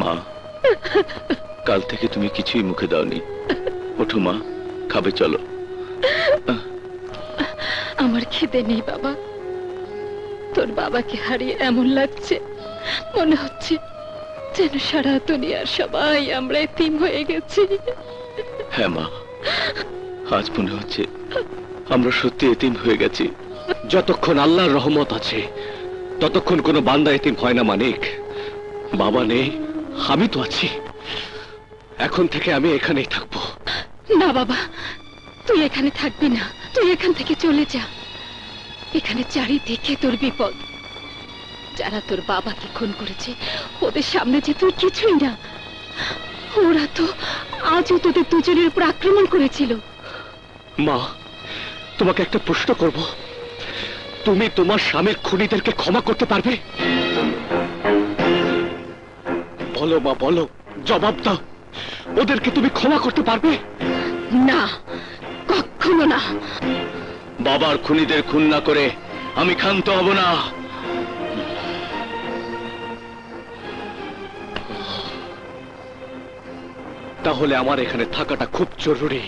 মা কাল থেকে তুমি কিছুই মুখে দাওনি। ওঠো মা খাবে চলো। আমার খিদে নেই বাবা। তোর বাবাকে হারিয়ে এমন লাগছে মনে হচ্ছে যেন সারা দুনিয়ার সবাই আমরা এতিম হয়ে গেছি। হ্যাঁ মা আজ মনে হচ্ছে আমরা সত্যি এতিম হয়ে গেছি। যতক্ষণ আল্লাহর রহমত আছে ততক্ষণ কোনো বান্দা এতিম হয় না মানিক। বাবা নেই আমি তো আছি। এখন থেকে আমি এখানেই থাকব। না বাবা তুই এখানে থাকবি না। তুই এখান থেকে চলে যা। এখানে চারিদিকে তোর বিপদ। যারা তোর বাবাকে খুন করেছে ওদের সামনে যে তুই কিছুই না। ওরা তো আজও তোদের দুজনের উপর আক্রমণ করেছিল। মা তোমাকে একটা প্রশ্ন করব। তুমি তোমার স্বামীর খুনিদেরকে ক্ষমা করতে পারবে? বলো মা বলো জবাব দাও। ওদেরকে তুমি ক্ষমা করতে পারবে? না কখনো না। বাবার খুনিদের খুন না করে আমি ক্ষান্ত হব না। তাহলে আমার এখানে থাকাটা খুব জরুরি।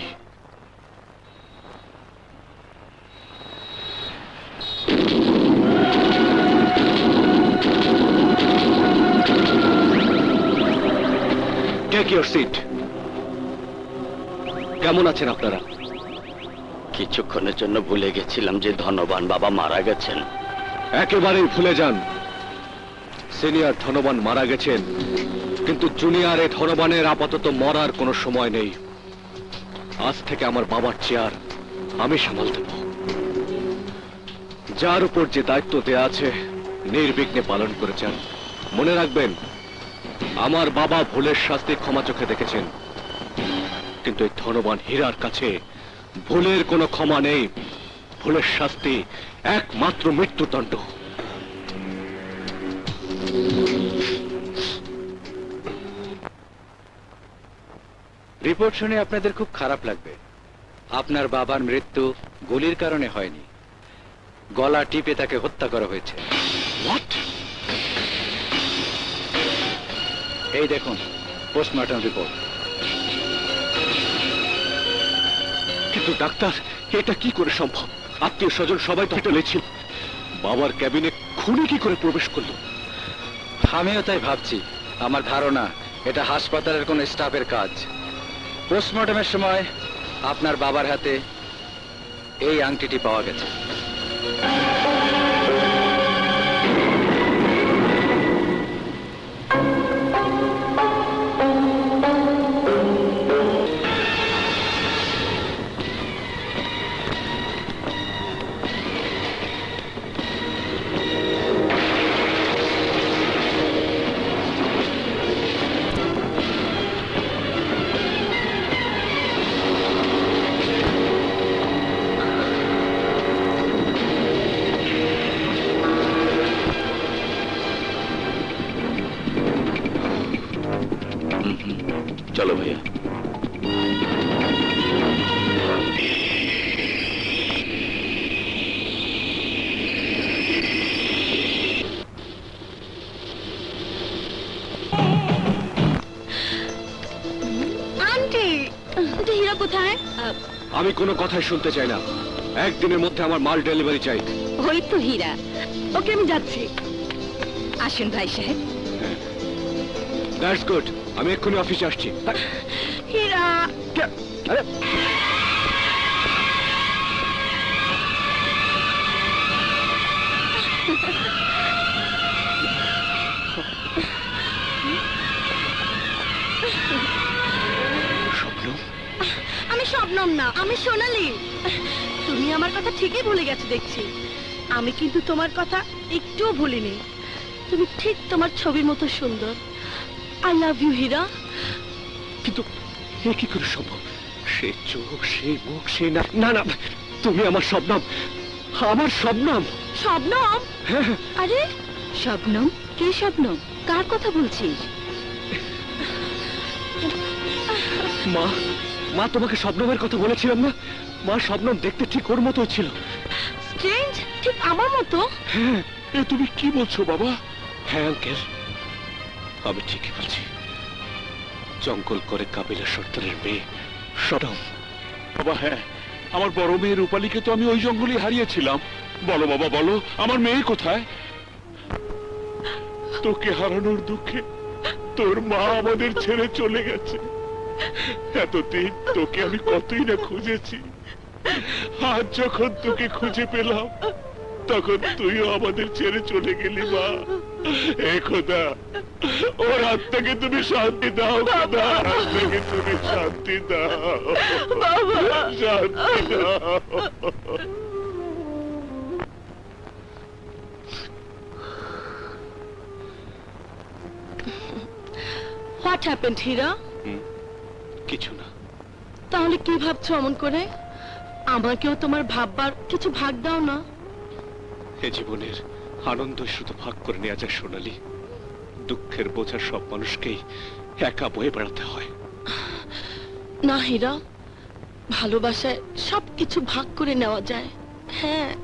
টেক ইউর সিট কেমন আছেন আপনারা? কিছুক্ষণের জন্য ভুলে গেছিলাম যে ধনবান বাবা মারা গেছেন। একেবারেই ভুলে যান। সিনিয়র ধনবান মারা গেছেন কিন্তু জুনিয়র এ ধনবানের আপাতত মরার কোনো সময় নেই। আজ থেকে আমার বাবার চেয়ার আমি সামাল দেব। যার উপর যে দায়িত্ব দেয়া আছে নির্বিঘ্নে পালন করেছেন। মনে রাখবেন আমার বাবা ভুলের শাস্তি ক্ষমা চোখে দেখেছেন। কিন্তু এই ধনবান হীরার কাছে ভুলের কোনো ক্ষমা নেই। ভুলের শাস্তি একমাত্র মৃত্যুদণ্ড। রিপোর্ট শুনে আপনাদের খুব খারাপ লাগবে। আপনার বাবার মৃত্যু গুলির কারণে হয়নি। গলা টিপে তাকে হত্যা করা হয়েছে। What? এই দেখুন পোস্টমর্টম রিপোর্ট কিন্তু ডাক্তার এটা কি করে সম্ভব? আত্মীয় স্বজন সবাই তো হোটেলে ছিল। বাবার ক্যাবিনে খুনি কি করে প্রবেশ করল? আমিও তাই ভাবছি। আমার ধারণা এটা হাসপাতালের কোন স্টাফের কাজ। পোস্টমর্টমের সময় আপনার বাবার হাতে এই আংটিটি পাওয়া গেছে। আমি কোনো কথাই শুনতে চাই না। একদিনের মধ্যে আমার মাল ডেলিভারি চাই। ওই তো হীরা। ওকে আমি যাচ্ছি। আসুন ভাই সাহেব। দ্যাটস গুড আমি এক্ষুনি অফিসে আসছি। হীরা। আরে! না আমি সোনালি। তুমি আমার কথা ঠিকই ভুলে গেছো দেখছি। আমি কিন্তু তোমার কথা একটুও ভুলিনি। তুমি ঠিক তোমার ছবির মতো সুন্দর। I love you Hira. কিন্তু এ কি করে সম্ভব? সে চোখ সেই মুখ সেই না না না তুমি আমার স্বপ্নম আমার স্বপ্নম শবনম? হ্যাঁ। আরে শবনম? কে শবনম? কার কথা বলছিস? মা মা তোমাকে স্বপ্নমের কথা বলেছিলাম না? মা স্বপ্নম দেখতে ঠিক ওর মতোই ছিল। স্ট্রেঞ্জ ঠিক আমার মতো? হ্যাঁ এ তুমি কি বলছো বাবা? হ্যাঁ আঙ্কেল। আমি ঠিকই বলছি। জঙ্গল করে কাবিলা সর্দারের মেয়ে সদম বাবা হ্যাঁ আমার বড় মেয়ে রূপালীকে তো আমি ওই জঙ্গলে হারিয়েছিলাম। বলো বাবা বলো আমার মেয়ে কোথায়? তোকে হারানোর দুঃখে তোর মা আমাদের ছেড়ে চলে গেছে। এতদিন তোকে আমি কতই না খুঁজেছি। আজ যখন তোকে খুঁজে পেলাম তখন তুইও আমাদের ছেড়ে চলে গেলি মা। এ খোদা ওর আত্মাকে তুমি শান্তি দাও খোদা। আত্মাকে তুমি শান্তি দাও। শান্তি দাও। হোয়াট হ্যাপেন্ড হীরা কিছু না। তাহলে কি ভাবছ অমন করে? আমাকেও তোমার ভাববার কিছু ভাগ দাও না। এ জীবনের আনন্দ শুধু ভাগ করে নেওয়া যায় সোনালি। দুঃখের বোঝা সব মানুষকেই একা বয়ে বেড়াতে হয়। না হীরা ভালোবাসায় সবকিছু ভাগ করে নেওয়া যায়। হ্যাঁ।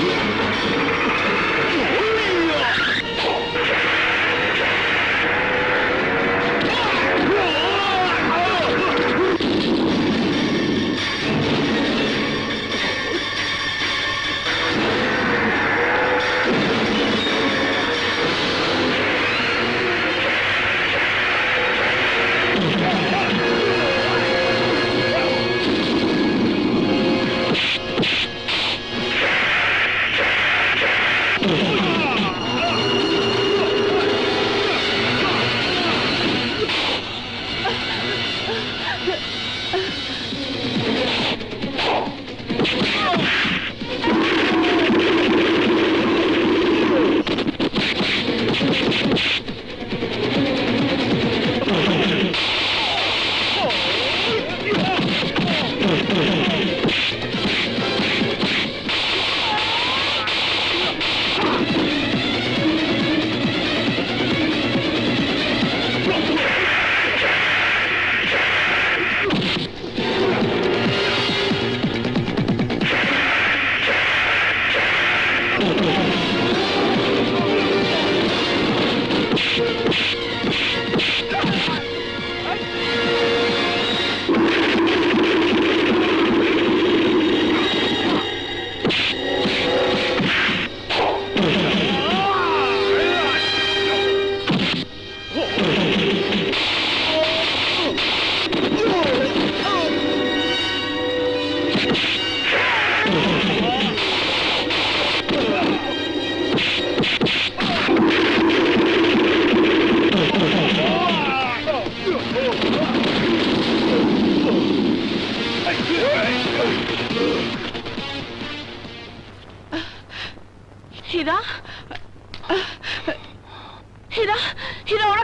হীরা